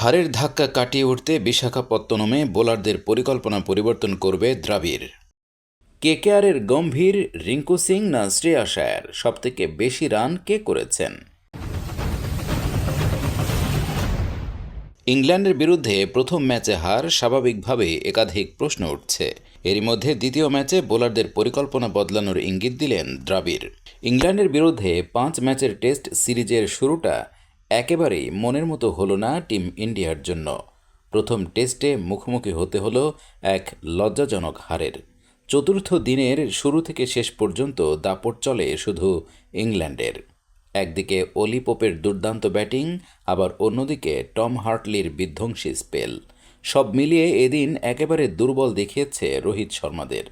হারের ধাক্কা কাটিয়ে উঠতে বিশাখাপত্তনমে বোলারদের পরিকল্পনা পরিবর্তন করবে দ্রাবিড়। কেকেআরের গম্ভীর, রিঙ্কু সিং না শ্রেয়া শায়ার? সবথেকে বেশি রান কে করেছেন? ইংল্যান্ডের বিরুদ্ধে প্রথম ম্যাচে হার স্বাভাবিকভাবেই একাধিক প্রশ্ন উঠছে। এরই মধ্যে দ্বিতীয় ম্যাচে বোলারদের পরিকল্পনা বদলানোর ইঙ্গিত দিলেন দ্রাবিড়। ইংল্যান্ডের বিরুদ্ধে পাঁচ ম্যাচের টেস্ট সিরিজের শুরুটা একেবারেই মনের মতো হলো না টিম ইন্ডিয়ার জন্য। প্রথম টেস্টে মুখোমুখি হতে হলো এক লজ্জাজনক হারের। চতুর্থ দিনের শুরু থেকে শেষ পর্যন্ত দাপট চলে শুধু ইংল্যান্ডের। একদিকে অলি পোপের দুর্দান্ত ব্যাটিং, আবার অন্যদিকে টম হার্টলির বিধ্বংসী স্পেল। সব মিলিয়ে এদিন একেবারে দুর্বল দেখিয়েছে রোহিত শর্মাদের।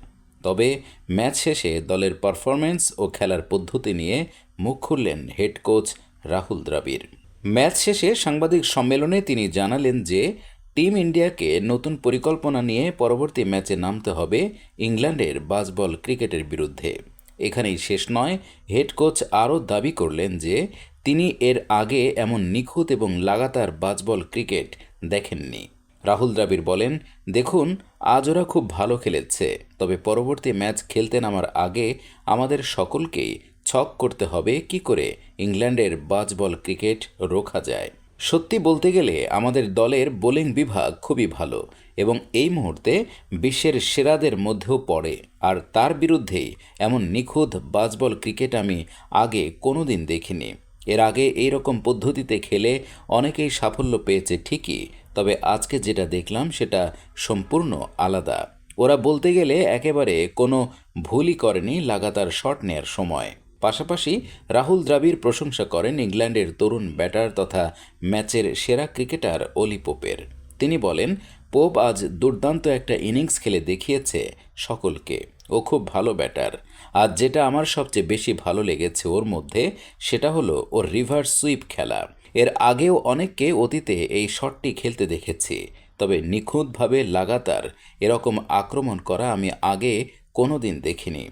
তবে ম্যাচ শেষে দলের পারফরম্যান্স ও খেলার পদ্ধতি নিয়ে মুখ খুললেন head coach Rahul Dravid. Match শেষে সাংবাদিক সম্মেলনে তিনি জানালেন যে, টিম ইন্ডিয়াকে নতুন পরিকল্পনা নিয়ে পরবর্তী ম্যাচে নামতে হবে ইংল্যান্ডের বাসবল ক্রিকেটের বিরুদ্ধে। এখানেই শেষ নয়, হেড কোচ আরও দাবি করলেন যে, তিনি এর আগে এমন নিখুঁত এবং লাগাতার বাজবল ক্রিকেট দেখেননি। রাহুল দ্রাবিড় বলেন, দেখুন, আজ ওরা খুব ভালো খেলেছে, তবে পরবর্তী ম্যাচ খেলতে নামার আগে আমাদের সকলকেই ছক করতে হবে, কি করে ইংল্যান্ডের বাজবল ক্রিকেট রোখা যায়। সত্যি বলতে গেলে আমাদের দলের বোলিং বিভাগ খুবই ভালো এবং এই মুহূর্তে বিশ্বের সেরাদের মধ্যেও পড়ে। আর তার বিরুদ্ধেই এমন নিখুঁত বাজবল ক্রিকেট আমি আগে কোনোদিন দেখিনি। এর আগে এই রকম পদ্ধতিতে খেলে অনেকেই সাফল্য পেয়েছে ঠিকই, তবে আজকে যেটা দেখলাম সেটা সম্পূর্ণ আলাদা। ওরা বলতে গেলে একেবারে কোনো ভুলই করেনি, লাগাতার শট নেয়ার সময়। পাশাপাশি রাহুল দ্রাবিড় প্রশংসা করেন ইংল্যান্ডের তরুণ ব্যাটার তথা ম্যাচের সেরা ক্রিকেটার অলি পোপের। তিনি বলেন, পোপ আজ দুর্দান্ত একটা ইনিংস খেলে দেখিয়েছে সকলকে। ও খুব ভালো ব্যাটার। আর যেটা আমার সবচেয়ে বেশি ভালো লেগেছে ওর মধ্যে, সেটা হলো ওর রিভার্স সুইপ খেলা। এর আগেও অনেককে অতীতে এই শটটি খেলতে দেখেছি। তবে নিখুঁতভাবে লাগাতার এরকম আক্রমণ করা আমি আগে কোনো দিন দেখিনি।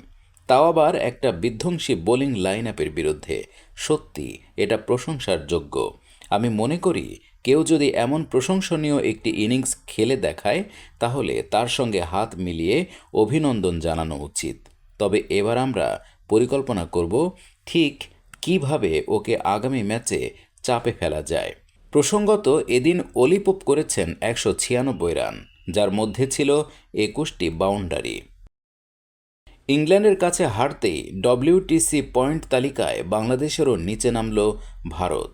তাও আবার একটা বিধ্বংসী বোলিং লাইন আপের বিরুদ্ধে। সত্যি, এটা প্রশংসার যোগ্য। আমি মনে করি, কেউ যদি এমন প্রশংসনীয় একটি ইনিংস খেলে দেখায়, তাহলে তার সঙ্গে হাত মিলিয়ে অভিনন্দন জানানো উচিত। তবে এবার আমরা পরিকল্পনা করব, ঠিক কীভাবে ওকে আগামী ম্যাচে চাপে ফেলা যায়। প্রসঙ্গত, এদিন অলিপোপ করেছেন একশো ছিয়ানব্বই রান, যার মধ্যে ছিল একুশটি বাউন্ডারি ইংল্যান্ডের কাছে হারতেই ডব্লিউটিসি পয়েন্ট তালিকায় বাংলাদেশেরও নিচে নামল ভারত।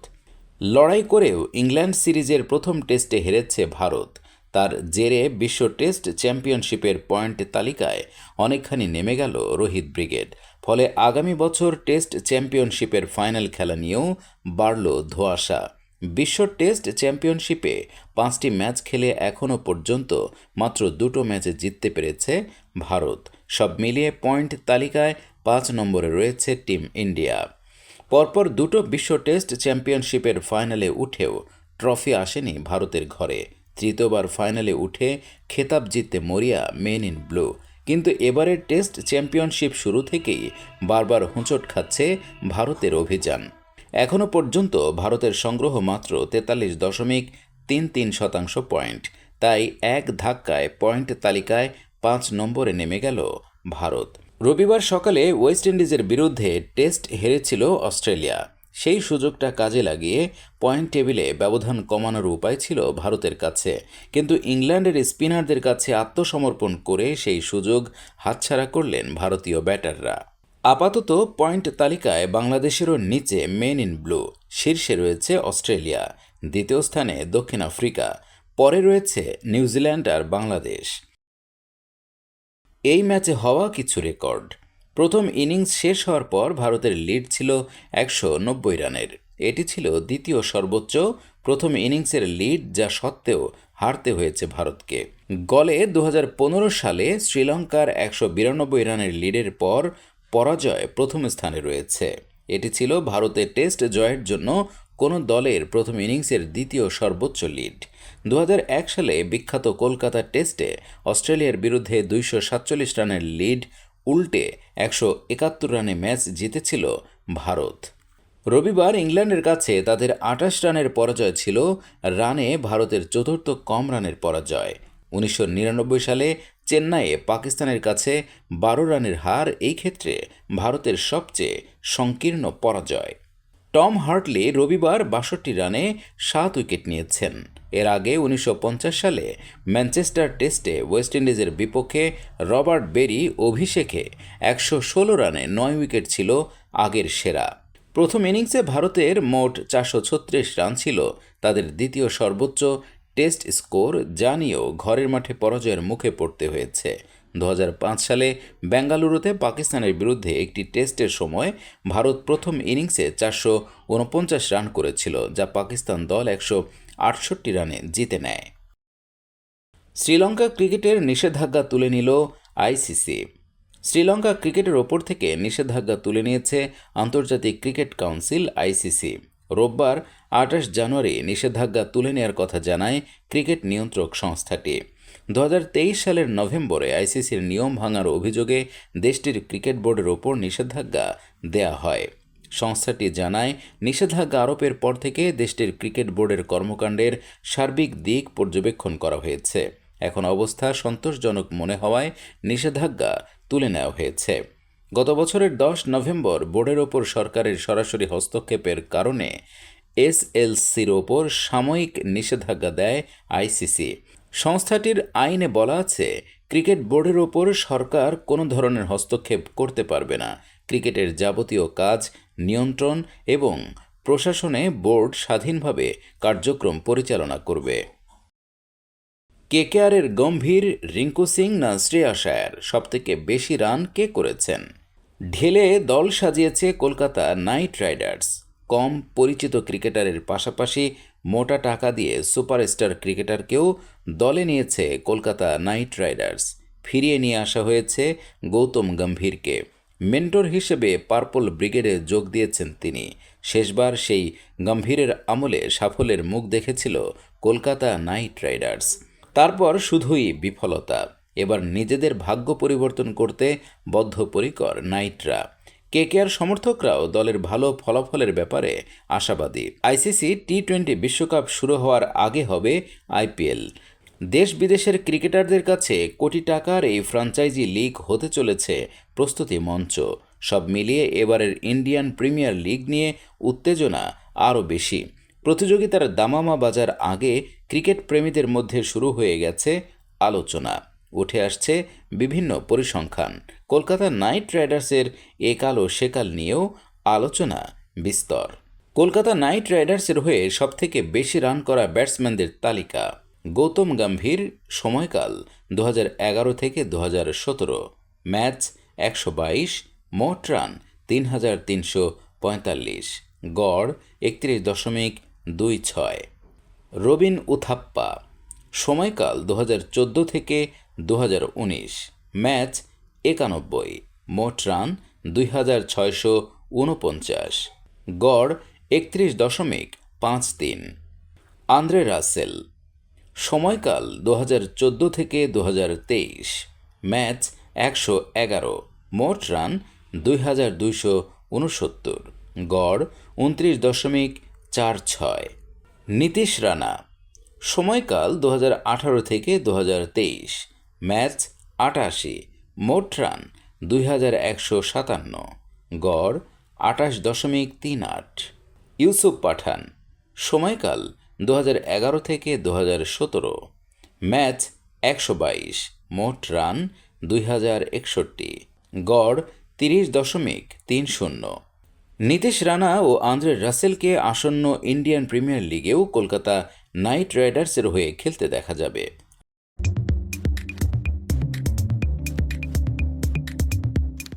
লড়াই করেও ইংল্যান্ড সিরিজের প্রথম টেস্টে হেরেছে ভারত। তার জেরে বিশ্ব টেস্ট চ্যাম্পিয়নশিপের পয়েন্ট তালিকায় অনেকখানি নেমে গেল রোহিত ব্রিগেড। ফলে আগামী বছর টেস্ট চ্যাম্পিয়নশিপের ফাইনাল খেলা নিয়েও বাড়ল ধোঁয়াশা। বিশ্ব টেস্ট চ্যাম্পিয়নশিপে পাঁচটি ম্যাচ খেলে এখনও পর্যন্ত মাত্র দুটো ম্যাচে জিততে পেরেছে ভারত। সব মিলিয়ে পয়েন্ট তালিকায় পাঁচ নম্বরে রয়েছে টিম ইন্ডিয়া। পরপর দুটো বিশ্ব টেস্ট চ্যাম্পিয়নশিপের ফাইনালে উঠেও ট্রফি আসেনি ভারতের ঘরে। তৃতীয়বার ফাইনালে উঠে খেতাব জিততে মরিয়া মেন ইন ব্লু। কিন্তু এবারের টেস্ট চ্যাম্পিয়নশিপ শুরু থেকেই বারবার হোঁচট খাচ্ছে ভারতের অভিযান। এখনও পর্যন্ত ভারতের সংগ্রহ মাত্র তেতাল্লিশ দশমিক তিন তিন শতাংশ পয়েন্ট। তাই এক ধাক্কায় পয়েন্ট তালিকায় পাঁচ নম্বরে নেমে গেল ভারত। রবিবার সকালে ওয়েস্ট ইন্ডিজের বিরুদ্ধে টেস্ট হেরেছিল অস্ট্রেলিয়া। সেই সুযোগটা কাজে লাগিয়ে পয়েন্ট টেবিলে ব্যবধান কমানোর উপায় ছিল ভারতের কাছে। কিন্তু ইংল্যান্ডের স্পিনারদের কাছে আত্মসমর্পণ করে সেই সুযোগ হাতছাড়া করলেন ভারতীয় ব্যাটাররা। আপাতত পয়েন্ট তালিকায় বাংলাদেশেরও নিচে মেন ইন ব্লু, শীর্ষে রয়েছে অস্ট্রেলিয়া, দ্বিতীয় স্থানে দক্ষিণ আফ্রিকা, পরে রয়েছে নিউজিল্যান্ড আর বাংলাদেশ। এই ম্যাচে হওয়া কিছু রেকর্ড। প্রথম ইনিংস শেষ হওয়ার পর ভারতের লিড ছিল একশো নব্বই রানের। এটি ছিল দ্বিতীয় সর্বোচ্চ, প্রথম ইনিংসের লিড যা সত্ত্বেও হারতে হয়েছে ভারতকে। গলে দু হাজার পনেরো সালে শ্রীলঙ্কার একশো বিরানব্বই রানের লিডের পর পরাজয় প্রথম স্থানে রয়েছে। এটি ছিল ভারতের টেস্ট জয়ের জন্য কোনো দলের প্রথম ইনিংসের দ্বিতীয় সর্বোচ্চ লিড। দু হাজার এক সালে বিখ্যাত কলকাতা টেস্টে অস্ট্রেলিয়ার বিরুদ্ধে দুইশো সাতচল্লিশ রানের লিড উল্টে একশো একাত্তর রানে ম্যাচ জিতেছিল ভারত। রবিবার ইংল্যান্ডের কাছে তাদের আটাশ রানের পরাজয় ছিল, রানে ভারতের চতুর্থ কম রানের পরাজয়। উনিশশো নিরানব্বই সালে চেন্নাইয়ে পাকিস্তানের কাছে বারো রানের হার এই ক্ষেত্রে ভারতের সবচেয়ে সংকীর্ণ পরাজয়। টম হার্টলি রবিবার বাষট্টি রানে সাত উইকেট নিয়েছেন। এর আগে উনিশশো পঞ্চাশ সালে ম্যানচেস্টার টেস্টে ওয়েস্ট ইন্ডিজের বিপক্ষে রবার্ট বেরি অভিষেকে একশো ষোলো রানে নয় উইকেট ছিল আগের সেরা। প্রথম ইনিংসে ভারতের মোট চারশো ছত্রিশ রান ছিল। তাদের দ্বিতীয় সর্বোচ্চ টেস্ট স্কোর যা নিয়েও ঘরের মাঠে পরাজয়ের মুখে পড়তে হয়েছে। দু হাজার পাঁচ সালে বেঙ্গালুরুতে পাকিস্তানের বিরুদ্ধে একটি টেস্টের সময় ভারত প্রথম ইনিংসে চারশো উনপঞ্চাশ রান করেছিল, যা পাকিস্তান দল একশো আটষট্টি রানে জিতে নেয়। শ্রীলঙ্কা ক্রিকেটের নিষেধাজ্ঞা তুলে নিল আইসিসি। শ্রীলঙ্কা ক্রিকেটের ওপর থেকে নিষেধাজ্ঞা তুলে নিয়েছে আন্তর্জাতিক ক্রিকেট কাউন্সিল আইসিসি। রোববার আঠাশ জানুয়ারি নিষেধাজ্ঞা তুলে নেওয়ার কথা জানায় ক্রিকেট নিয়ন্ত্রক সংস্থাটি। দু হাজার তেইশ সালের নভেম্বরে আইসিসির নিয়ম ভাঙার অভিযোগে দেশটির ক্রিকেট বোর্ডের ওপর নিষেধাজ্ঞা দেয়া হয়। সংস্থাটি জানায়, নিষেধাজ্ঞা আরোপের পর থেকে দেশটির ক্রিকেট বোর্ডের কর্মকাণ্ডের সার্বিক দিক পর্যবেক্ষণ করা হয়েছে। এখন অবস্থা সন্তোষজনক মনে হওয়ায় নিষেধাজ্ঞা তুলে নেওয়া হয়েছে। গত বছরের দশ নভেম্বর বোর্ডের ওপর সরকারের সরাসরি হস্তক্ষেপের কারণে এসএলসির ওপর সাময়িক নিষেধাজ্ঞা দেয় আইসিসি। সংস্থাটির আইনে বলা আছে, ক্রিকেট বোর্ডের ওপর সরকার কোনো ধরনের হস্তক্ষেপ করতে পারবে না। ক্রিকেটের যাবতীয় কাজ, নিয়ন্ত্রণ এবং প্রশাসনে বোর্ড স্বাধীনভাবে কার্যক্রম পরিচালনা করবে। কেকেআরের গম্ভীর রিঙ্কু সিং না শ্রেয়া শায়ার? সবথেকে বেশি রান কে করেছেন? ঢেলে দল সাজিয়েছে কলকাতা নাইট রাইডার্স। কম পরিচিত ক্রিকেটারের পাশাপাশি মোটা টাকা দিয়ে সুপারস্টার ক্রিকেটারকেও দলে নিয়েছে কলকাতা নাইট রাইডার্স। ফিরিয়ে নিয়ে আসা হয়েছে গৌতম গম্ভীরকে। মেন্টর হিসেবে পার্পল ব্রিগেডে যোগ দিয়েছেন তিনি। শেষবার সেই গম্ভীরের আমলে সাফল্যের মুখ দেখেছিল কলকাতা নাইট রাইডার্স। তারপর শুধুই বিফলতা। এবার নিজেদের ভাগ্য পরিবর্তন করতে বদ্ধপরিকর নাইটরা। কেকেআর সমর্থকরাও দলের ভালো ফলাফলের ব্যাপারে আশাবাদী। আইসিসি টি টোয়েন্টি বিশ্বকাপ শুরু হওয়ার আগে হবে আইপিএল দেশ বিদেশের ক্রিকেটারদের কাছে কোটি টাকার এই ফ্র্যাঞ্চাইজি লিগ হতে চলেছে প্রস্তুতি মঞ্চ। সব মিলিয়ে এবারের ইন্ডিয়ান প্রিমিয়ার লিগ নিয়ে উত্তেজনা আরও বেশি। প্রতিযোগিতার দামামা বাজার আগে ক্রিকেট প্রেমীদের মধ্যে শুরু হয়ে গেছে আলোচনা। উঠে আসছে বিভিন্ন পরিসংখ্যান। কলকাতা নাইট রাইডার্সের একাল ও সেকাল নিয়েও আলোচনা বিস্তর। কলকাতা নাইট রাইডার্সের হয়ে সবথেকে বেশি রান করা ব্যাটসম্যানদের তালিকা গৌতম গম্ভীর সময়কাল দু হাজার এগারো থেকে দু হাজার সতেরো। ম্যাচ একশো বাইশ, মোট রান তিন হাজার তিনশো পঁয়তাল্লিশ। গড় একত্রিশ দশমিক দুই ছয়। রবিন উথাপ্পা সময়কাল দু থেকে দু ম্যাচ একানব্বই। মোট রান দুই হাজার ছয়শো ঊনপঞ্চাশ গড় একত্রিশ দশমিক পাঁচ তিন। Andre Russell. সময়কাল দু হাজার চোদ্দ থেকে দু হাজার তেইশ। ম্যাচ একশো এগারো। মোট রান দুই হাজার দুইশো উনসত্তর। গড় উনত্রিশ দশমিক চার ছয়। নীতিশ রানা। সময়কাল দু হাজার আঠারো থেকে দু ম্যাচ আটাশি, মোট রান দুই হাজার একশো সাতান্ন, গড় আটাশ দশমিক তিন আট। ইউসুফ পাঠান, সময়কাল দু এগারো থেকে দু সতেরো, ম্যাচ একশো বাইশ, মোট রান দুই হাজার একষট্টি, গড় তিরিশ দশমিক তিন শূন্য। নীতিশ রানা ও আন্দ্রে রাসেলকে আসন্ন ইন্ডিয়ান প্রিমিয়ার লিগেও কলকাতা নাইট রাইডার্সের হয়ে খেলতে দেখা যাবে।